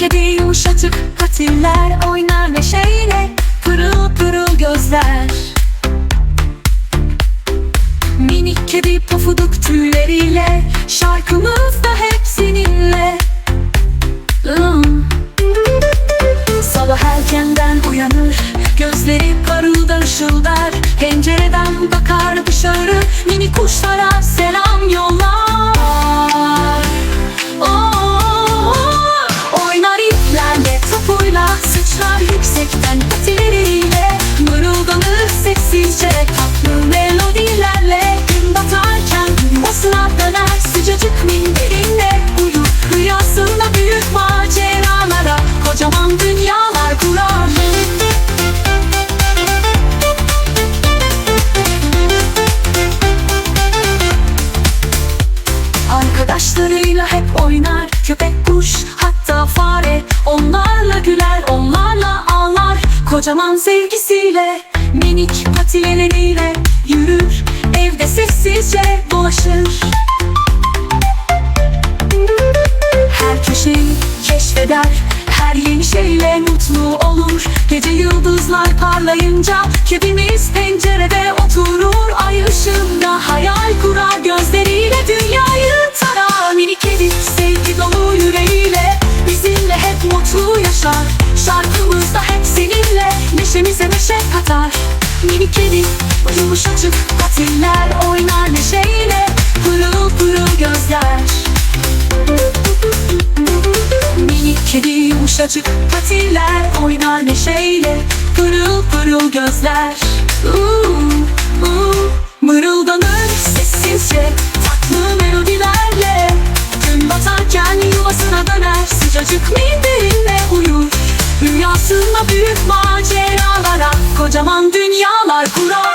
Kedi yumuşatıp katiller oynar neşeyle Pırıl pırıl gözler Minik kedi pofuduk tüyleriyle Şarkımız da hep seninle um. Sabah erkenden uyanır Gözleri parılda ışıldar Pencereden bakar dışarı Minik kuş Sıçrar yüksekten patileriyle Mırıldanır sessizce. Tatlı melodilerle Gün batarken yuvasına döner Sıcacık minderinde uyur. Rüyasında büyük maceralara Kocaman dünyalar kurar. Arkadaşlarıyla hep oynar Köpek kuş hatta fare. Onlarla güler ağlar Kocaman sevgisiyle Minik patileriyle Yürür evde sessizce dolaşır. Her köşeyi keşfeder Her yeni şeyle mutlu olur. Gece yıldızlar parlayınca Kedimiz pencerede katar Mini kedi yumuşacık patiller Oynar neşeyle. Pırıl pırıl gözler. Minik kedi yumuşacık patiler Oynar neşeyle. Pırıl pırıl gözler. Uuu, uuu, Mırıldanır sessizce Tatlı melodilerle. Gün batarken yuvasına döner Sıcacık minderinle uyur. Rüyasında büyük maceralara Kocaman dünyalar kurar